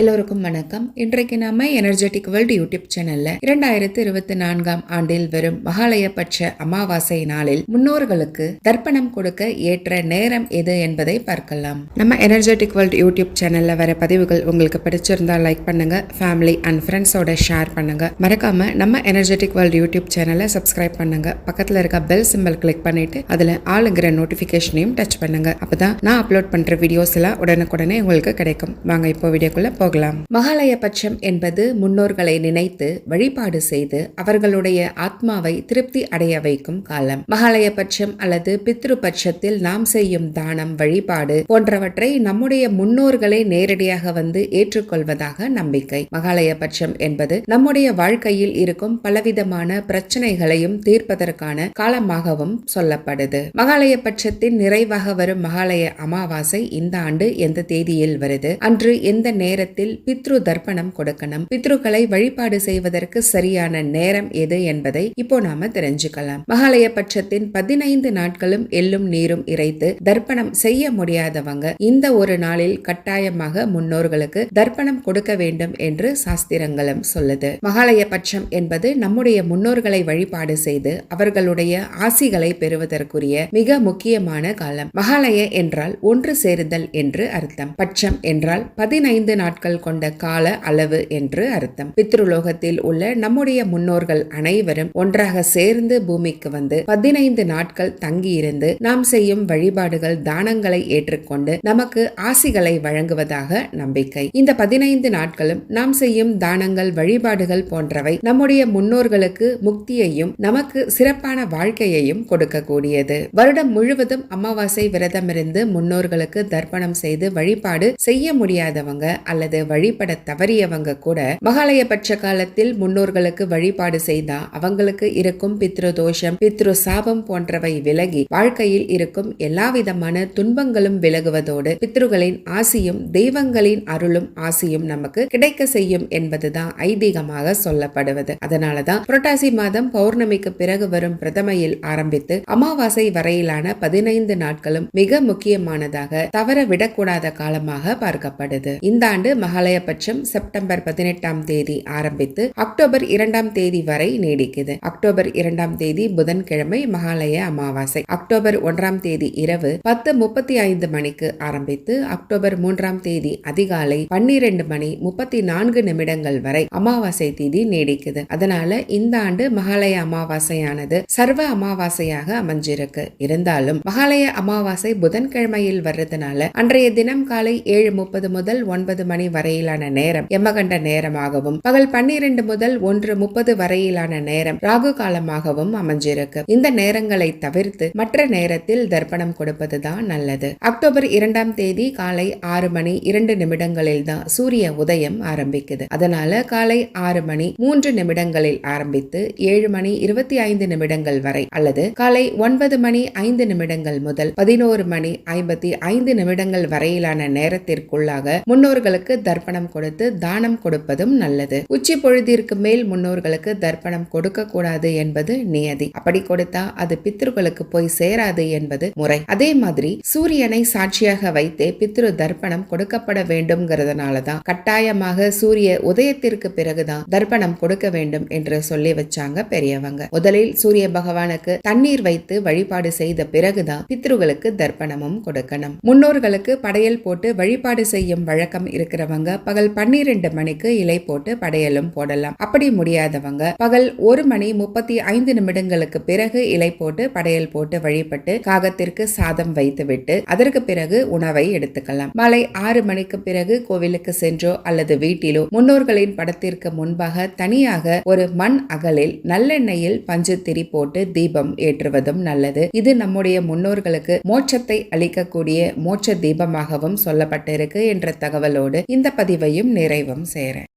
எல்லோருக்கும் வணக்கம். இன்றைக்கு நாம எனர்ஜெட்டிக் வேர்ல்டு யூடியூப் சேனல்ல இரண்டாயிரத்தி இருபத்தி நான்காம் ஆண்டில் வரும் மகாலயபட்ச அமாவாசை நாளில் முன்னோர்களுக்கு தர்ப்பணம் கொடுக்க ஏற்ற நேரம் எது என்பதை பார்க்கலாம். நம்ம எனர்ஜெட்டிக் வேர்ல்டு யூடியூப் சேனல்ல வர பதிவுகள் உங்களுக்கு பிடிச்சிருந்தா லைக் பண்ணுங்க ஃபேமிலி அண்ட் ஃப்ரெண்ட்ஸோட ஷேர் பண்ணுங்க. மறக்காம நம்ம எனர்ஜெட்டிக் வேர்ல்டு யூடியூப் சேனலை சப்ஸ்கிரைப் பண்ணுங்க. பக்கத்துல இருக்க பெல் சிம்பல் கிளிக் பண்ணிட்டு அதுல ஆளுங்கிற நோட்டிபிகேஷனையும் டச் பண்ணுங்க. அப்பதான் நான் அப்லோட் பண்ற வீடியோஸ் எல்லாம் உடனுக்குடனே உங்களுக்கு கிடைக்கும். வாங்க இப்போ வீடியோக்குள்ள போகலாம். மகாலயபட்சம் என்பது முன்னோர்களை நினைத்து வழிபாடு செய்து அவர்களுடைய ஆத்மாவை திருப்தி அடைய வைக்கும் காலம். மகாலயபட்சம் அல்லது பித்ரு பட்சத்தில் நாம் செய்யும் தானம் வழிபாடு போன்றவற்றை நம்முடைய முன்னோர்களை நேரடியாக வந்து ஏற்றுக்கொள்வதாக நம்பிக்கை. மகாலயபட்சம் என்பது நம்முடைய வாழ்க்கையில் இருக்கும் பலவிதமான பிரச்சனைகளையும் தீர்ப்பதற்கான காலமாகவும் சொல்லப்படுது. மகாலயபட்சத்தின் நிறைவாக வரும் மகாலய அமாவாசை இந்த ஆண்டு எந்த தேதியில் வருது? அன்று எந்த நேரத்தில் பித்ரு தர்ப்பணம் கொடுக்கணும். பித்ருக்களை வழிபாடு செய்வதற்கு சரியான நேரம் எது என்பதை இப்போ நாம தெரிஞ்சுக்கலாம். மகாலய பட்சத்தின் பதினைந்து நாட்களும் எள்ளும் நீரும் இறைத்து தர்ப்பணம் செய்ய முடியாதவங்க இந்த ஒரு நாளில் கட்டாயமாக முன்னோர்களுக்கு தர்ப்பணம் கொடுக்க வேண்டும் என்று சாஸ்திரங்களும் சொல்லுது. மகாலய பட்சம் என்பது நம்முடைய முன்னோர்களை வழிபாடு செய்து அவர்களுடைய ஆசிகளை பெறுவதற்குரிய மிக முக்கியமான காலம். மகாலய என்றால் ஒன்று சேருதல் என்று அர்த்தம். பட்சம் என்றால் பதினைந்து நாட்கள் கொண்ட கால அளவு என்று அர்த்தம். பித்ருலோகத்தில் உள்ள நம்முடைய முன்னோர்கள் அனைவரும் ஒன்றாக சேர்ந்து பூமிக்கு வந்து பதினைந்து நாட்கள் தங்கியிருந்து நாம் செய்யும் வழிபாடுகள் தானங்களை ஏற்றுக்கொண்டு நமக்கு ஆசிகளை வழங்குவதாக நம்பிக்கை. இந்த பதினைந்து நாட்களும் நாம் செய்யும் தானங்கள் வழிபாடுகள் போன்றவை நம்முடைய முன்னோர்களுக்கு முக்தியையும் நமக்கு சிறப்பான வாழ்க்கையையும் கொடுக்கக்கூடியது. வருடம் முழுவதும் அமாவாசை விரதமிருந்து முன்னோர்களுக்கு தர்ப்பணம் செய்து வழிபாடு செய்ய முடியாதவங்க அல்லது வழிபட தவறியவங்க கூட மகாலயபட்ச காலத்தில் முன்னோர்களுக்கு வழிபாடு செய்தா அவங்களுக்கு இருக்கும் பித்ரு தோஷம் பித்ரு சாபம் போன்றவை விலகி வாழ்க்கையில் இருக்கும் எல்லா விதமான துன்பங்களும் விலகுவதோடு பித்ருகளின் ஆசியும் தெய்வங்களின் அருளும் ஆசியும் நமக்கு கிடைக்க செய்யும் என்பதுதான் ஐதீகமாக சொல்லப்படுவது. அதனாலதான் புரட்டாசி மாதம் பௌர்ணமிக்கு பிறகு வரும் பிரதமையில் ஆரம்பித்து அமாவாசை வரையிலான பதினைந்து நாட்களும் மிக முக்கியமானதாக தவற விடக்கூடாத காலமாக பார்க்கப்படுது. இந்த ஆண்டு மகாலயபட்சம் செப்டம்பர் பதினெட்டாம் தேதி ஆரம்பித்து அக்டோபர் இரண்டாம் தேதி வரை நீடிக்குது. அக்டோபர் இரண்டாம் தேதி புதன்கிழமை மகாலய அமாவாசை. அக்டோபர் ஒன்றாம் தேதி இரவு பத்து முப்பத்தி ஐந்து மணிக்கு ஆரம்பித்து அக்டோபர் மூன்றாம் தேதி அதிகாலை பன்னிரண்டு மணி முப்பத்தி நான்கு நிமிடங்கள் வரை அமாவாசை தேதி நீடிக்குது. அதனால இந்த ஆண்டு மகாலய அமாவாசையானது சர்வ அமாவாசையாக அமைஞ்சிருக்கு. இருந்தாலும் மகாலய அமாவாசை புதன்கிழமையில் வர்றதுனால அன்றைய தினம் காலை ஏழு முப்பது முதல் ஒன்பது மணி வரையிலான நேரம் யமகண்ட நேரமாகவும் பகல் பன்னிரண்டு முதல் ஒன்று முப்பது வரையிலான நேரம் ராகு காலமாகவும் அமைஞ்சிருக்கு. இந்த நேரங்களை தவிர்த்து மற்ற நேரத்தில் தர்ப்பணம் கொடுப்பதுதான் நல்லது. அக்டோபர் இரண்டாம் தேதி காலை ஆறு மணி இரண்டு நிமிடங்களில் தான் சூரிய உதயம் ஆரம்பிக்குது. அதனால காலை ஆறு மணி மூன்று நிமிடங்களில் ஆரம்பித்து ஏழு மணி இருபத்தி ஐந்து நிமிடங்கள் வரை அல்லது காலை ஒன்பது மணி ஐந்து நிமிடங்கள் முதல் பதினோரு மணி ஐம்பத்தி ஐந்து நிமிடங்கள் வரையிலான நேரத்திற்குள்ளாக முன்னோர்களுக்கு தர்ப்பணம் கொடுத்து தானம் கொடுப்பதும் நல்லது. உச்சி பொழுதிற்கு மேல் முன்னோர்களுக்கு தர்ப்பணம் கொடுக்க கூடாது என்பது நியதி. அப்படி கொடுத்தா அது பித்ருகளுக்கு போய் சேராது என்பது முறை. அதே மாதிரி சூரியனை சாட்சியாக வைத்தே பித்ரு தர்ப்பணம் கொடுக்கப்பட வேண்டும்ங்கிறதுனாலதான் கட்டாயமாக சூரிய உதயத்திற்கு பிறகுதான் தர்ப்பணம் கொடுக்க வேண்டும் என்று சொல்லி வச்சாங்க பெரியவங்க. முதலில் சூரிய பகவானுக்கு தண்ணீர் வைத்து வழிபாடு செய்த பிறகுதான் பித்ருகளுக்கு தர்ப்பணமும் கொடுக்கணும். முன்னோர்களுக்கு படையல் போட்டு வழிபாடு செய்யும் வழக்கம் முடியாதவங்க பகல் பன்னிரெண்டு மணிக்கு இலை போட்டு படையலும் போடலாம். அப்படி முடியாதவங்க பகல் ஒரு மணி முப்பத்தி ஐந்து நிமிடங்களுக்கு பிறகு இலை போட்டு படையல் போட்டு வழிபட்டு காகத்திற்கு சாதம் வைத்துவிட்டு அதற்கு பிறகு உணவை எடுத்துக்கலாம். மாலை ஆறு மணிக்கு பிறகு கோவிலுக்கு சென்றோ அல்லது வீட்டிலோ முன்னோர்களின் படத்திற்கு முன்பாக தனியாக ஒரு மண் அகலில் நல்லெண்ணெயில் பஞ்சு திரி போட்டு தீபம் ஏற்றுவதும் நல்லது. இது நம்முடைய முன்னோர்களுக்கு மோட்சத்தை அளிக்கக்கூடிய மோட்ச தீபமாகவும் சொல்லப்பட்டிருக்கு என்ற தகவலோடு இந்த பதிவையும் நிறைவும் செய்கிறேன்